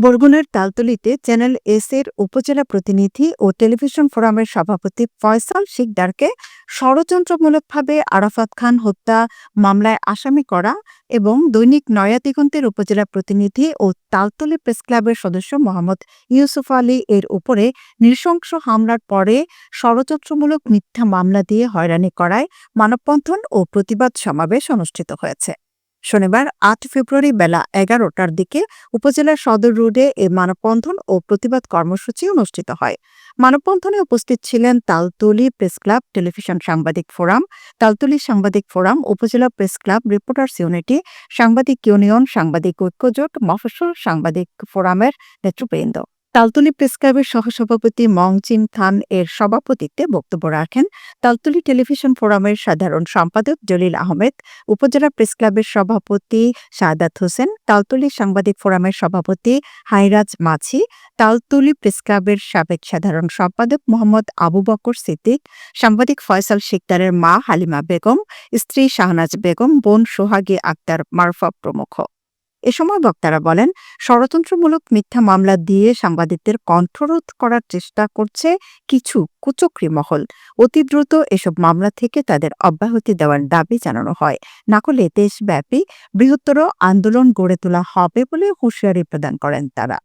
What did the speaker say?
বরগুনার তালতলিতে channel S এর উপজেলা প্রতিনিধি ও টেলিভিশন ফোরামের সভাপতি ফয়সাল শিকদারকে ষড়যন্ত্রমূলকভাবে আরাফাত খান হত্যা মামলায় আসামি করা এবং দৈনিক নয়া দিগন্তের উপজেলা প্রতিনিধি ও তালতলি প্রেস ক্লাবের সদস্য মোহাম্মদ ইউসুফ আলী এর উপরে নৃশংস হামলার পরে ষড়যন্ত্রমূলক মিথ্যা মামলা দিয়ে হয়রানি করায় মানববন্ধন ও প্রতিবাদ সমাবেশ অনুষ্ঠিত হয়েছে। শনিবার আট ফেব্রুয়ারি বেলা এগারোটার দিকে উপজেলার সদর রোডে এ মানববন্ধন ও প্রতিবাদ কর্মসূচি অনুষ্ঠিত হয়। মানববন্ধনে উপস্থিত ছিলেন তালতলি প্রেস ক্লাব, টেলিভিশন সাংবাদিক ফোরাম, তালতলি সাংবাদিক forum, upazila press club, reporters unity, সাংবাদিক ইউনিয়ন, সাংবাদিক ঐক্যজোট, মফস্বল সাংবাদিক ফোরামের নেতৃবৃন্দ। তালতলি প্রেস ক্লাবের সহসভাপতি মংচিন খান এর সভাপতিত্বে বক্তব্য রাখেন তালতলি টেলিভিশন ফোরামের সাধারণ সম্পাদক জলিল আহমেদ, উপজেলা প্রেস ক্লাবের সভাপতি সাদাত হোসেন, তালতলি সাংবাদিক ফোরামের সভাপতি হাইরাজ মাছি তালতলি প্রেস ক্লাবের সাবেক সাধারণ সম্পাদক মোহাম্মদ আবু বকর সিদ্দিক, সাংবাদিক ফয়সাল শিকদারের মা হালিমা বেগম, স্ত্রী শাহনাজ বেগম, বোন সোহাগী আক্তার মারফা প্রমুখ। এ সময় বক্তারা বলেন, ষড়যন্ত্রমূলক মিথ্যা মামলা দিয়ে সাংবাদিকদের কণ্ঠরোধ করার চেষ্টা করছে কিছু কুচক্রী মহল। অতি দ্রুত এসব মামলা থেকে তাদের অব্যাহতি দেওয়ার দাবি জানানো হয়। না করলে দেশব্যাপী বৃহত্তর আন্দোলন গড়ে তোলা হবে বলে হুঁশিয়ারি প্রদান করেন তারা।